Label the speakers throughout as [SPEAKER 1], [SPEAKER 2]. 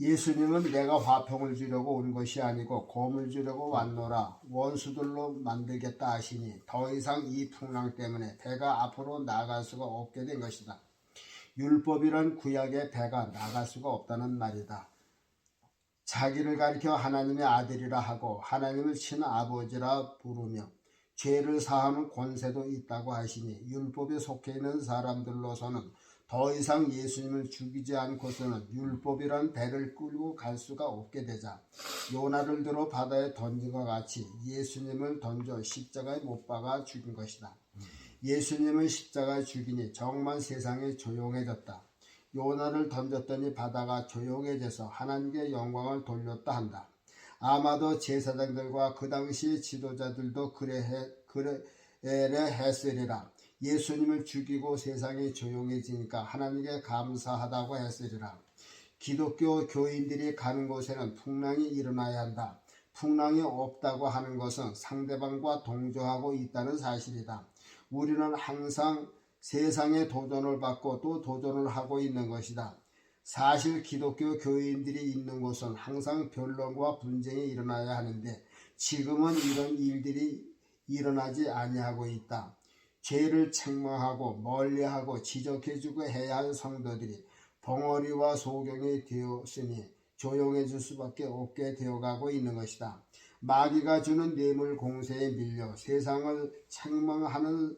[SPEAKER 1] 예수님은 내가 화평을 주려고 온 것이 아니고 검을 주려고 왔노라 원수들로 만들겠다 하시니 더 이상 이 풍랑 때문에 배가 앞으로 나갈 수가 없게 된 것이다. 율법이란 구약의 배가 나갈 수가 없다는 말이다. 자기를 가리켜 하나님의 아들이라 하고 하나님을 친 아버지라 부르며 죄를 사하는 권세도 있다고 하시니 율법에 속해 있는 사람들로서는 더 이상 예수님을 죽이지 않고서는 율법이란 배를 끌고 갈 수가 없게 되자 요나를 들어 바다에 던진 것 같이 예수님을 던져 십자가에 못 박아 죽인 것이다. 예수님을 십자가에 죽이니 정말 세상이 조용해졌다. 요나를 던졌더니 바다가 조용해져서 하나님께 영광을 돌렸다 한다. 아마도 제사장들과 그 당시 지도자들도 그래 그래 했으리라. 예수님을 죽이고 세상이 조용해지니까 하나님께 감사하다고 했으리라. 기독교 교인들이 가는 곳에는 풍랑이 일어나야 한다. 풍랑이 없다고 하는 것은 상대방과 동조하고 있다는 사실이다. 우리는 항상 세상에 도전을 받고 또 도전을 하고 있는 것이다. 사실 기독교 교인들이 있는 곳은 항상 변론과 분쟁이 일어나야 하는데 지금은 이런 일들이 일어나지 아니하고 있다. 죄를 책망하고 멀리하고 지적해주고 해야 할 성도들이 벙어리와 소경이 되었으니 조용해질 수밖에 없게 되어가고 있는 것이다. 마귀가 주는 뇌물 공세에 밀려 세상을 책망하는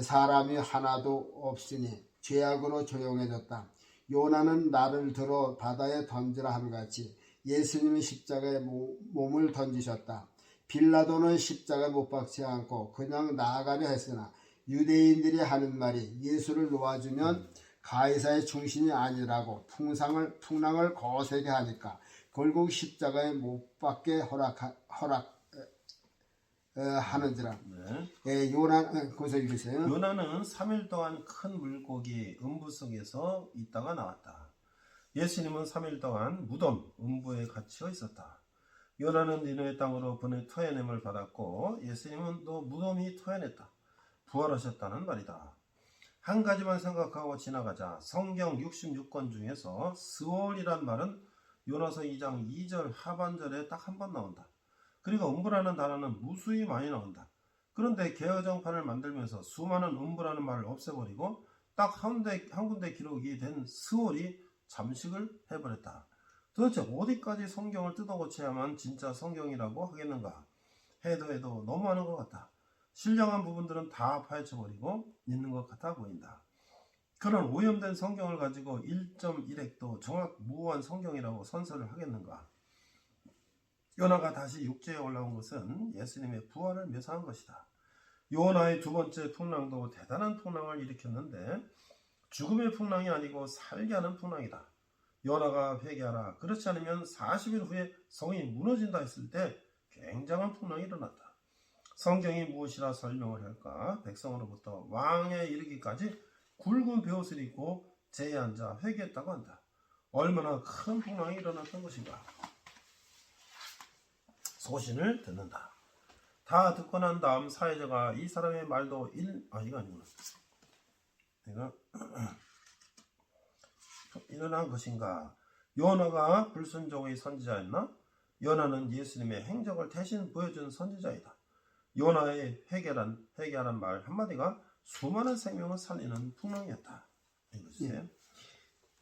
[SPEAKER 1] 사람이 하나도 없으니 죄악으로 조용해졌다. 요나는 나를 들어 바다에 던지라 함같이 예수님이 십자가에 몸을 던지셨다. 빌라도는 십자가에 못 박지 않고 그냥 나아가려 했으나 유대인들이 하는 말이 예수를 놓아주면 가이사의 중심이 아니라고 풍상을 풍랑을 거세게 하니까 결국 십자가에 못 박게 허락 허락 어, 하는지라.
[SPEAKER 2] 네.
[SPEAKER 1] 예, 요나 어, 거기서 읽으세요.
[SPEAKER 2] 요나는 3일 동안 큰 물고기 음부 속에서 있다가 나왔다. 예수님은 3일 동안 무덤 음부에 갇혀 있었다. 요나는 니누의 땅으로 보내 토해냄을 받았고 예수님은 또 무덤이 토해냈다. 부활하셨다는 말이다. 한 가지만 생각하고 지나가자 성경 66권 중에서 스월이란 말은 요나서 2장 2절 하반절에 딱 한 번 나온다. 그리고 음부라는 단어는 무수히 많이 나온다. 그런데 개어정판을 만들면서 수많은 음부라는 말을 없애버리고 딱 한 군데, 기록이 된 스월이 잠식을 해버렸다. 도대체 어디까지 성경을 뜯어 고쳐야만 진짜 성경이라고 하겠는가? 해도 해도 너무 많은 것 같다. 신령한 부분들은 다 파헤쳐버리고 있는 것 같아 보인다. 그런 오염된 성경을 가지고 1.1핵도 정확 무호한 성경이라고 선서를 하겠는가? 요나가 다시 육지에 올라온 것은 예수님의 부활을 묘사한 것이다. 요나의 두 번째 풍랑도 대단한 풍랑을 일으켰는데 죽음의 풍랑이 아니고 살게 하는 풍랑이다. 요나가 회개하라. 그렇지 않으면 40일 후에 성이 무너진다 했을 때 굉장한 풍랑이 일어났다. 성경이 무엇이라 설명을 할까? 백성으로부터 왕에 이르기까지 굵은 베옷을 입고 제에 앉아 회개했다고 한다. 얼마나 큰 풍랑이 일어났던 것인가? 소신을 듣는다. 다 듣고 난 다음 사회자가 이 사람의 말도 일, 아, 이거 아니구나. 내가, 일어난 것인가? 요나가 불순종의 선지자였나? 요나는 예수님의 행적을 대신 보여준 선지자이다. 요나의 회개란, 회개하는 말 한마디가 수많은 생명을 살리는 풍랑이었다. 읽어주세요.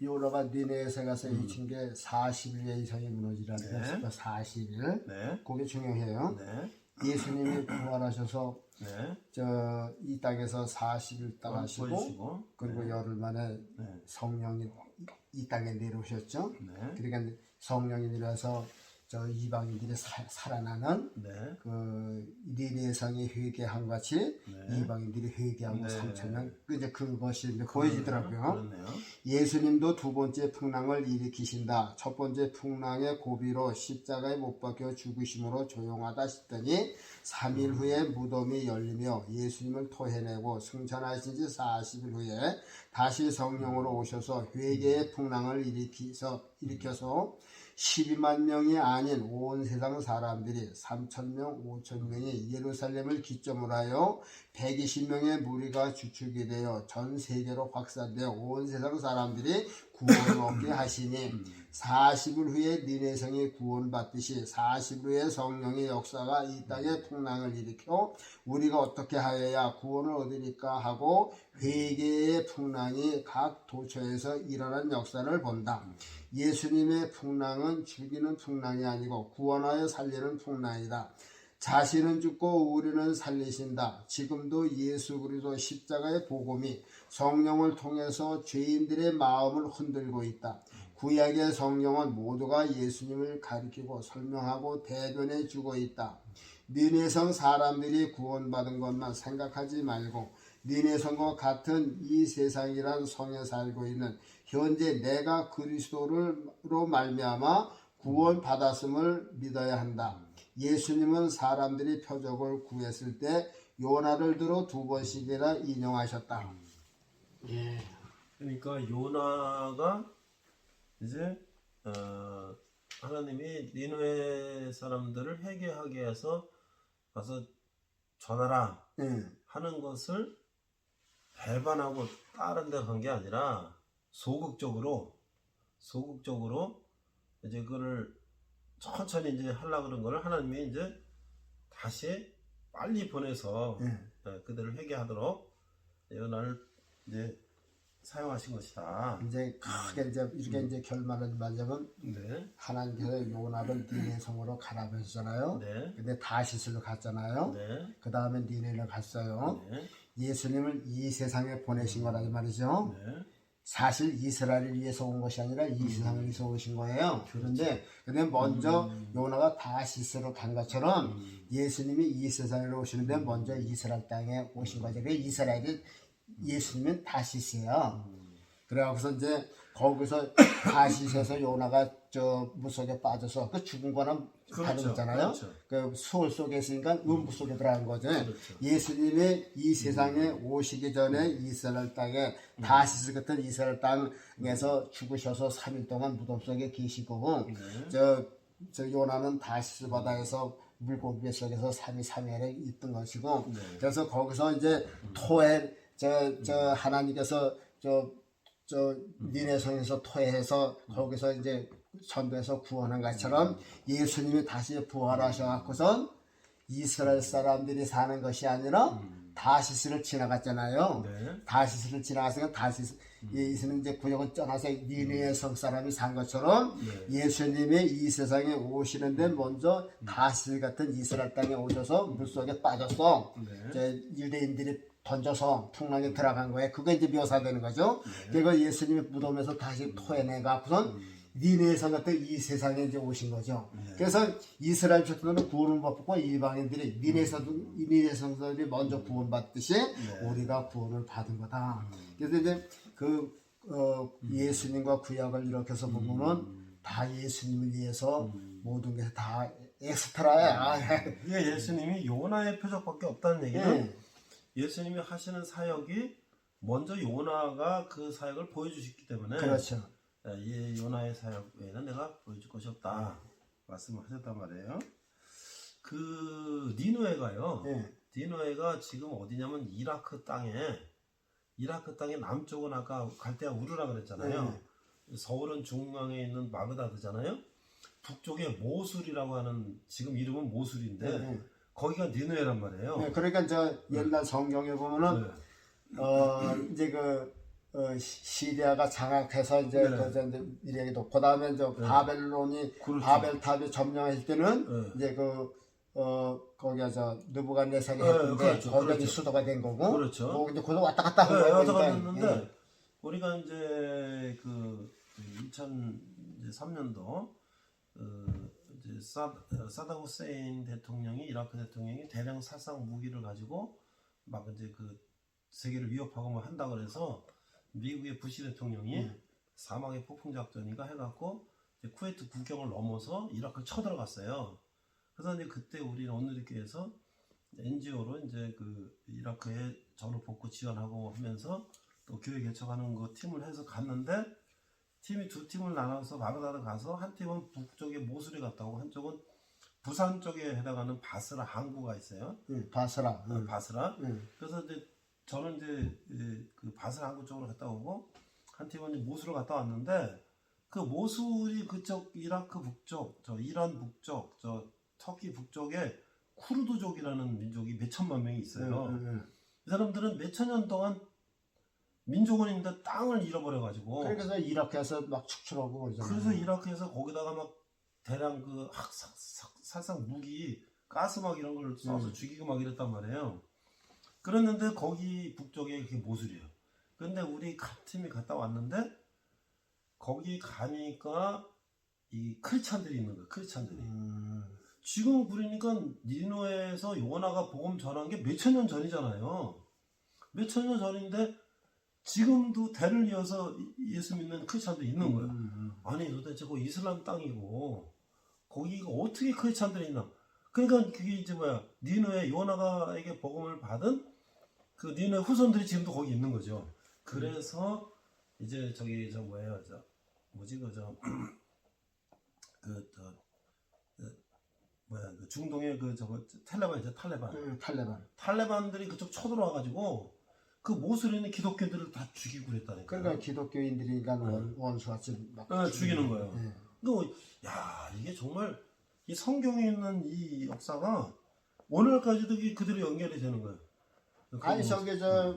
[SPEAKER 1] 요나가 니네에서 가서 이친 게 40일 이상이 무너지라는
[SPEAKER 2] 네.
[SPEAKER 1] 네. 40일.
[SPEAKER 2] 네,
[SPEAKER 1] 그게 중요해요.
[SPEAKER 2] 네,
[SPEAKER 1] 예수님이 부활하셔서
[SPEAKER 2] 네.
[SPEAKER 1] 저이 땅에서 40일 동안 하시고
[SPEAKER 2] 보이시고,
[SPEAKER 1] 그리고 열흘 만에
[SPEAKER 2] 네,
[SPEAKER 1] 성령이 이 땅에 내려오셨죠.
[SPEAKER 2] 네,
[SPEAKER 1] 그러니까 성령이 내려서 저 이방인들이 사- 살아나는
[SPEAKER 2] 네,
[SPEAKER 1] 그 니네 성이 회개한 같이
[SPEAKER 2] 네.
[SPEAKER 1] 이방인들이 회개하고
[SPEAKER 2] 네.
[SPEAKER 1] 3천명 그 이제 그것이 이제 보여지더라고요.
[SPEAKER 2] 그렇네요.
[SPEAKER 1] 예수님도 두 번째 풍랑을 일으키신다. 첫 번째 풍랑의 고비로 십자가에 못 박혀 죽으심으로 조용하다 싶더니 3일 후에 무덤이 열리며 예수님을 토해내고 승천하신 지 40일 후에 다시 성령으로 오셔서 회개의 풍랑을 일으키서, 일으켜서 12만 명이 아닌 온 세상 사람들이 3천 명, 5천 명이 예루살렘을 기점으로 하여 120명의 무리가 주축이 되어 전 세계로 확산되어 온 세상 사람들이 구원 얻게 하시니 40일 후에 니네 성이 구원받듯이 40일 후에 성령의 역사가 이 땅에 풍랑을 일으켜 우리가 어떻게 하여야 구원을 얻으리까 하고 회개의 풍랑이 각 도처에서 일어난 역사를 본다. 예수님의 풍랑은 죽이는 풍랑이 아니고 구원하여 살리는 풍랑이다. 자신은 죽고 우리는 살리신다. 지금도 예수 그리스도 십자가의 복음이 성령을 통해서 죄인들의 마음을 흔들고 있다. 구약의 성령은 모두가 예수님을 가리키고 설명하고 대변해 주고 있다. 니네성 사람들이 구원받은 것만 생각하지 말고 니네성과 같은 이 세상이란 성에 살고 있는 현재 내가 그리스도로 말미암아 구원 받았음을 믿어야 한다. 예수님은 사람들이 표적을 구했을 때 요나를 들어 두 번씩이나 인용하셨다. 예.
[SPEAKER 2] 그러니까 요나가 이제 어, 하나님이 니누의 사람들을 회개하게 해서 가서 전하라
[SPEAKER 1] 예.
[SPEAKER 2] 하는 것을 배반하고 다른 데 간 게 아니라 소극적으로 소극적으로 이제 그거를 천천히 이제 하려 그런 거를 하나님이 이제 다시 빨리 보내서
[SPEAKER 1] 예.
[SPEAKER 2] 예, 그들을 회개하도록 요나를 이제 사용하신 것이다.
[SPEAKER 1] 이제 크게 이제 이렇게 이제 결말을 말하자면
[SPEAKER 2] 네,
[SPEAKER 1] 하나님께서 요나를 니네 성으로 가라 그러셨잖아요.
[SPEAKER 2] 네,
[SPEAKER 1] 근데 다시스로 갔잖아요.
[SPEAKER 2] 네,
[SPEAKER 1] 그 다음에 니네를 갔어요.
[SPEAKER 2] 네,
[SPEAKER 1] 예수님을 이 세상에 보내신 거라는 말이죠.
[SPEAKER 2] 네,
[SPEAKER 1] 사실 이스라엘을 위해서 온 것이 아니라 이 세상을 위해서 오신 거예요. 그런데 근데 먼저 요나가 다시스로 간 것처럼 예수님이 이 세상에 오시는데 먼저 이스라엘 땅에 오신 거죠. 그 이스라엘이 예수님은 다시스예요. 그래갖고서 이제 거기서 다시스에서 요나가 저 물속에 빠져서 그 죽은 거는 다른
[SPEAKER 2] 그렇죠,
[SPEAKER 1] 거잖아요.
[SPEAKER 2] 그렇죠.
[SPEAKER 1] 그 수월 속에 있으니까 음부 속에 들어간 거죠.
[SPEAKER 2] 그렇죠.
[SPEAKER 1] 예수님이 이 세상에 오시기 전에 이스라엘 땅에 다시스 같은 이스라엘 땅에서 죽으셔서 3일 동안 무덤 속에 계시고
[SPEAKER 2] 네.
[SPEAKER 1] 저, 저 요나는 다시스 바다에서 물고기 속에서 3일 3일에 있던 것이고
[SPEAKER 2] 네.
[SPEAKER 1] 그래서 거기서 이제 토해 저, 저 하나님께서 저, 저 니네 성에서 토해해서 거기서 이제 전도해서 구원한 것처럼 예수님이 다시 부활하셔 갖고선 이스라엘 사람들이 사는 것이 아니라 다시스를 지나갔잖아요.
[SPEAKER 2] 네.
[SPEAKER 1] 다시스를 지나가서 다시스 예수는 이제 구역을 떠나서 니네 성 사람이 산 것처럼 예수님이 이 세상에 오시는데 먼저 다시스 같은 이스라엘 땅에 오셔서 물 속에 빠졌어.
[SPEAKER 2] 네.
[SPEAKER 1] 이제 유대인들이 던져서 풍랑에 들어간 거예요. 그게 이제 묘사되는 거죠. 그리고 예수님이 무덤에서 다시 토해내 갖고선 니네 성 같은 이 세상에 이제 오신 거죠. 그래서 이스라엘 백성들은 구원을 못 받고 이방인들이 니네 성 니네 성들이 먼저 구원 받듯이 우리가 구원을 받은 거다. 그래서 이제 그 어, 예수님과 구약을 이렇게 해서 보면은 다 예수님을 위해서 모든 게 다 엑스트라야.
[SPEAKER 2] 이게 예수님이 요나의 표적밖에 없다는 얘기는
[SPEAKER 1] 예.
[SPEAKER 2] 예수님이 하시는 사역이 먼저 요나가 그 사역을 보여주셨기 때문에
[SPEAKER 1] 그렇죠.
[SPEAKER 2] 예, 이 요나의 사역 외에는 내가 보여줄 것이 없다 말씀하셨단 말이에요. 그 니누에가요.
[SPEAKER 1] 예.
[SPEAKER 2] 니누에가 지금 어디냐면 이라크 땅에 이라크 땅의 남쪽은 아까 갈대아 우르라 그랬잖아요. 서울은 중앙에 있는 마그다드잖아요. 북쪽에 모술이라고 하는 지금 이름은 모술인데
[SPEAKER 1] 네.
[SPEAKER 2] 거기가 니누에란 말이에요.
[SPEAKER 1] 네, 그러니까 저 옛날 성경에 보면은
[SPEAKER 2] 네.
[SPEAKER 1] 어 이제 그 어, 시- 시리아가 장악해서 이제
[SPEAKER 2] 네.
[SPEAKER 1] 그 이제 이래기도 그다음에 저 바벨론이
[SPEAKER 2] 그렇죠.
[SPEAKER 1] 바벨탑이 점령할 때는
[SPEAKER 2] 네.
[SPEAKER 1] 이제 그 어 거기가 저 느부갓네살이
[SPEAKER 2] 네,
[SPEAKER 1] 했는데
[SPEAKER 2] 그렇죠,
[SPEAKER 1] 거기
[SPEAKER 2] 그렇죠.
[SPEAKER 1] 수도가 된 거고
[SPEAKER 2] 그렇죠.
[SPEAKER 1] 뭐 근데 거기 왔다 갔다 한
[SPEAKER 2] 네,
[SPEAKER 1] 거예요.
[SPEAKER 2] 왔다
[SPEAKER 1] 그러니까.
[SPEAKER 2] 갔는데
[SPEAKER 1] 예.
[SPEAKER 2] 우리가 이제 그 2003년도 어, 이제 사, 사담 후세인 대통령이 이라크 대통령이 대량 살상 무기를 가지고 막 이제 그 세계를 위협하고 뭐 한다 그래서 미국의 부시 대통령이
[SPEAKER 1] 음.
[SPEAKER 2] 사막의 폭풍 작전인가 해갖고 쿠웨이트 국경을 넘어서 이라크를 쳐들어갔어요. 그래서 이제 그때 우리 오늘교회에서 NGO로 이제 그 이라크에 전후 복구 지원하고 하면서 또 교회 개척하는 거 팀을 해서 갔는데 팀이 두 팀을 나눠서 바그다드 가서 한 팀은 북쪽에 모술에 갔다 오고 한쪽은 부산 쪽에 해당하는 바스라 항구가 있어요.
[SPEAKER 1] 응, 바스라. 응.
[SPEAKER 2] 바스라.
[SPEAKER 1] 응.
[SPEAKER 2] 그래서 이제 저는 이제 이- 그 바스라 항구 쪽으로 갔다 오고 한티본이 모술을 갔다 왔는데 그 모술이 그쪽 이라크 북쪽, 저 이란 북쪽, 저 터키 북쪽에 쿠르드족이라는 민족이 몇 천만 명이 있어요.
[SPEAKER 1] 응, 응.
[SPEAKER 2] 이 사람들은 몇 천 년 동안 민족은 있는데 땅을 잃어버려가지고
[SPEAKER 1] 그래서 이라크에서 막 축출하고 그러잖아요.
[SPEAKER 2] 그래서 이라크에서 거기다가 막 대량 그 학, 사- 사- 사상 무기 가스 막 이런 걸 쏴서
[SPEAKER 1] 음.
[SPEAKER 2] 죽이고 막 이랬단 말이에요. 그랬는데 거기 북쪽에 그게 모술이에요. 근데 우리 가- 팀이 갔다 왔는데 거기 가니까 이 크리스찬들이 있는 거예요. 크리스찬들이.
[SPEAKER 1] 음,
[SPEAKER 2] 지금 그러니까 니노에서 요나가 복음 전한 게 몇천 년 전이잖아요. 몇천 년 전인데 지금도 대를 이어서 이- 예수 믿는 크리스찬들이 있는 거예요.
[SPEAKER 1] 음,
[SPEAKER 2] 아니 도대체 그 이슬람 땅이고 거기가 어떻게 크리스찬들이 있나? 그러니까 그게 이제 뭐야 니누의 요나가에게 복음을 받은 그 니누의 후손들이 지금도 거기 있는 거죠. 그래서 이제 저기 저 뭐예요 저 뭐지 그저 그저 뭐야 그 중동의 그 저거 탈레반이죠 탈레반
[SPEAKER 1] 음, 탈레반.
[SPEAKER 2] 탈레반들이 그쪽 쳐들어와가지고 그 모슬에 있는 기독교들을 다 죽이고 그랬다니까.
[SPEAKER 1] 그러니까 기독교인들이니까 원, 원수같이 막
[SPEAKER 2] 네, 죽이는 거예요.
[SPEAKER 1] 예.
[SPEAKER 2] 그, 야, 이게 정말 이 성경에 있는 이 역사가 오늘까지도 그대로 연결이 되는 거예요.
[SPEAKER 1] 아니 저기 저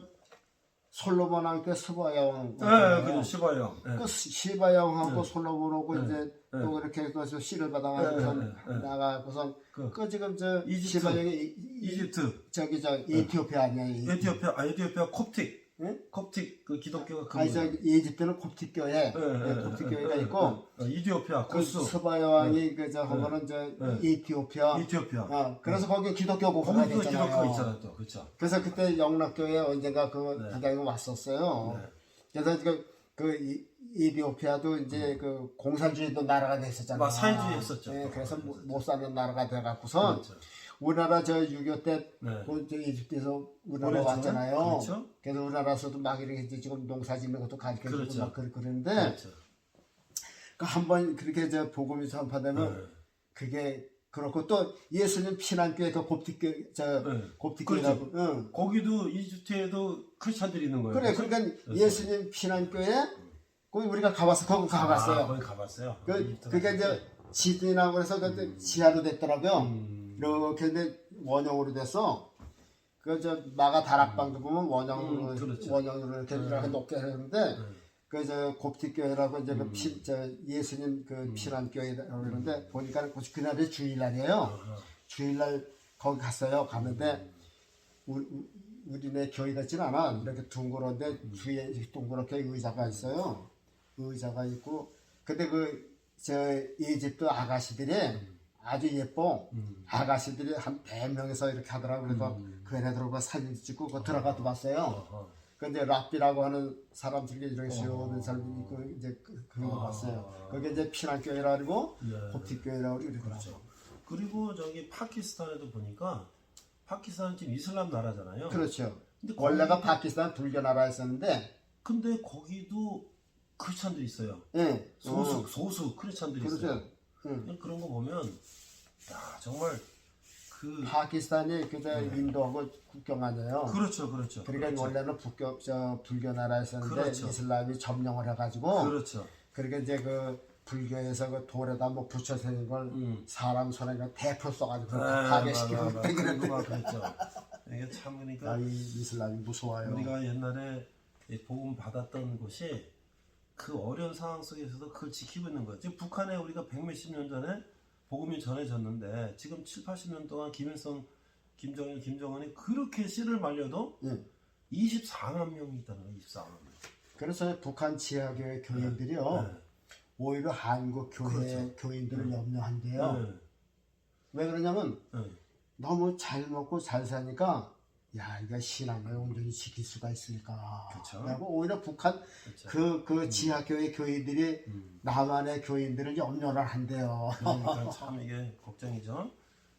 [SPEAKER 1] 솔로몬 왕때 스바야 왕.
[SPEAKER 2] 네, 그죠, 시바형. 네.
[SPEAKER 1] 그 시바 왕하고
[SPEAKER 2] 네.
[SPEAKER 1] 솔로몬 하고
[SPEAKER 2] 네.
[SPEAKER 1] 이제
[SPEAKER 2] 네.
[SPEAKER 1] 또 이렇게 그 씨를 받아가지고. 나가고선
[SPEAKER 2] 그
[SPEAKER 1] 그 지금 저
[SPEAKER 2] 이집트.
[SPEAKER 1] 시바 왕이 이- 이-
[SPEAKER 2] 이집트,
[SPEAKER 1] 저기 저 에티오피아 아니야? 이-
[SPEAKER 2] 에티오피아, 아, 에티오피아 콥틱,
[SPEAKER 1] 응?
[SPEAKER 2] 콥틱 그 기독교가
[SPEAKER 1] 아니 저. 이집트는 콥틱 교회,
[SPEAKER 2] 네,
[SPEAKER 1] 네,
[SPEAKER 2] 네,
[SPEAKER 1] 콥틱
[SPEAKER 2] 네,
[SPEAKER 1] 교회가
[SPEAKER 2] 네,
[SPEAKER 1] 있고
[SPEAKER 2] 네. 어, 이디오피아,
[SPEAKER 1] 그
[SPEAKER 2] 코스,
[SPEAKER 1] 스바야 왕이 그저 하고는 저.
[SPEAKER 2] 이티오피아.
[SPEAKER 1] 어, 그래서 거기 기독교 고가가
[SPEAKER 2] 거기도 기독교가
[SPEAKER 1] 됐잖아요.
[SPEAKER 2] 있잖아요, 또 그렇죠.
[SPEAKER 1] 그래서 그때 영락교회 언젠가 그
[SPEAKER 2] 네.
[SPEAKER 1] 부장이 왔었어요.
[SPEAKER 2] 네.
[SPEAKER 1] 그래서 그, 그 이- 이디오피아도 이제 그 공산주의도 나라가 됐었잖아요.
[SPEAKER 2] 막 사회주의 했었죠.
[SPEAKER 1] 네, 그래서 못,
[SPEAKER 2] 그랬었죠.
[SPEAKER 1] 못 사는 나라가 돼갖고서
[SPEAKER 2] 그렇죠.
[SPEAKER 1] 우리나라 저 6.25 때
[SPEAKER 2] 네.
[SPEAKER 1] 그 이제 이집트에서 우리나라
[SPEAKER 2] 그렇죠.
[SPEAKER 1] 왔잖아요.
[SPEAKER 2] 그렇죠.
[SPEAKER 1] 그래서 우리나라에서도 막 이렇게 이제 지금 농사 짓는 것도 가르쳐 주고
[SPEAKER 2] 그렇죠.
[SPEAKER 1] 막 그러- 그러는데
[SPEAKER 2] 그렇죠.
[SPEAKER 1] 한번 그렇게 저 복음이 전파되면
[SPEAKER 2] 네.
[SPEAKER 1] 그게 그렇고 또 예수님 피난교회 그 곱디교 저
[SPEAKER 2] 네.
[SPEAKER 1] 곱디교회라고 응.
[SPEAKER 2] 거기도 이집트에도 크리스찬들이 있는 거예요.
[SPEAKER 1] 그래
[SPEAKER 2] 그렇죠?
[SPEAKER 1] 그러니까
[SPEAKER 2] 그렇죠.
[SPEAKER 1] 예수님 피난교회 거기 우리가 가봤어 거기
[SPEAKER 2] 아,
[SPEAKER 1] 가봤어요.
[SPEAKER 2] 거기 가봤어요.
[SPEAKER 1] 그
[SPEAKER 2] 이집트
[SPEAKER 1] 그게 이제 지진하고 그래서 그때 지하로 됐더라고요.
[SPEAKER 2] 음.
[SPEAKER 1] 이렇게 근데 원형으로 돼서 그저 마가 다락방도 보면 원형으로
[SPEAKER 2] 음, 그렇죠.
[SPEAKER 1] 원형으로 이렇게
[SPEAKER 2] 네.
[SPEAKER 1] 이렇게 높게 했는데
[SPEAKER 2] 음.
[SPEAKER 1] 그저 곱디교회라고 이제
[SPEAKER 2] 음.
[SPEAKER 1] 그 피, 저 예수님 그 피난교회라고 그러는데 보니까 그- 그날이 주일날이에요.
[SPEAKER 2] 아하.
[SPEAKER 1] 주일날 거기 갔어요. 갔는데 우리, 우리네 교회 같지는 않아. 이렇게 둥그런데 주위에 동그랗게 의자가 있어요. 의자가 있고 근데 그 저 이집트 아가씨들이 아주 예뻐.
[SPEAKER 2] 음.
[SPEAKER 1] 아가씨들이 한 100명에서 이렇게 하더라고. 그래서
[SPEAKER 2] 음.
[SPEAKER 1] 그 애네들하고 사진 찍고 그 들어가도 봤어요. 근데 랍비라고 하는 사람 중에 이렇게
[SPEAKER 2] 어.
[SPEAKER 1] 사람이 있고 이제 그, 그런 거
[SPEAKER 2] 아.
[SPEAKER 1] 봤어요. 그게 이제 피난교회라고
[SPEAKER 2] 네.
[SPEAKER 1] 곱티교회라고 이러더라고.
[SPEAKER 2] 그렇죠. 그리고 저기 파키스탄에도 보니까 파키스탄은 지금 이슬람 나라잖아요.
[SPEAKER 1] 그렇죠.
[SPEAKER 2] 근데
[SPEAKER 1] 원래가 파키스탄 불교 나라였었는데,
[SPEAKER 2] 근데 거기도 크리스찬들이 있어요.
[SPEAKER 1] 예,
[SPEAKER 2] 소수
[SPEAKER 1] 어,
[SPEAKER 2] 소수 크리스찬들이 있어요.
[SPEAKER 1] 그렇죠. 응.
[SPEAKER 2] 그런 거 보면 야 정말 그
[SPEAKER 1] 파키스탄이 그저 인도하고 국경 아니에요.
[SPEAKER 2] 그렇죠 그렇죠.
[SPEAKER 1] 그러니까
[SPEAKER 2] 그렇죠.
[SPEAKER 1] 원래는 북교 저 불교 나라였었는데
[SPEAKER 2] 그렇죠.
[SPEAKER 1] 이슬람이 점령을 해가지고
[SPEAKER 2] 그렇죠.
[SPEAKER 1] 그러니까 이제 그 불교에서 그 돌에다 뭐 붙여 세는 걸
[SPEAKER 2] 음.
[SPEAKER 1] 사람 손에 그 대포 써가지고
[SPEAKER 2] 아,
[SPEAKER 1] 파괴시키고
[SPEAKER 2] 거 그랬죠. 이게 참 그러니까
[SPEAKER 1] 아, 이 이슬람이 무서워요.
[SPEAKER 2] 우리가 옛날에 이 복음 받았던 곳이 그 어려운 상황 속에서도 그걸 지키고 있는 거예요. 지금 북한에 우리가 백몇십 년 전에 복음이 전해졌는데 지금 7, 80년 동안 김일성, 김정일, 김정은이 그렇게 씨를 말려도
[SPEAKER 1] 응.
[SPEAKER 2] 24만 명이 있다는 거예요. 24만 명.
[SPEAKER 1] 그래서 북한 지하교회 교인들이요
[SPEAKER 2] 네.
[SPEAKER 1] 오히려 한국 교회
[SPEAKER 2] 그렇죠.
[SPEAKER 1] 교인들을 염려한대요.
[SPEAKER 2] 네.
[SPEAKER 1] 왜 그러냐면
[SPEAKER 2] 네.
[SPEAKER 1] 너무 잘 먹고 잘 사니까 야 이거 신앙을 온전히 지킬 수가 있을까?
[SPEAKER 2] 그쵸.
[SPEAKER 1] 그리고 오히려 북한
[SPEAKER 2] 그렇죠.
[SPEAKER 1] 그그 지하교회 교인들이
[SPEAKER 2] 음.
[SPEAKER 1] 남한의 교인들을 염려를 한대요.
[SPEAKER 2] 그러니까 참 이게 걱정이죠.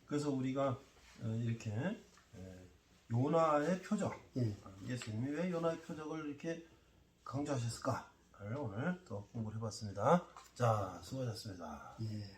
[SPEAKER 2] 그래서 우리가 어, 이렇게 에, 요나의 표적,
[SPEAKER 1] 예.
[SPEAKER 2] 어, 예수님이 왜 요나의 표적을 이렇게 강조하셨을까를 오늘 또 공부를 해봤습니다. 자, 수고하셨습니다.
[SPEAKER 1] 예.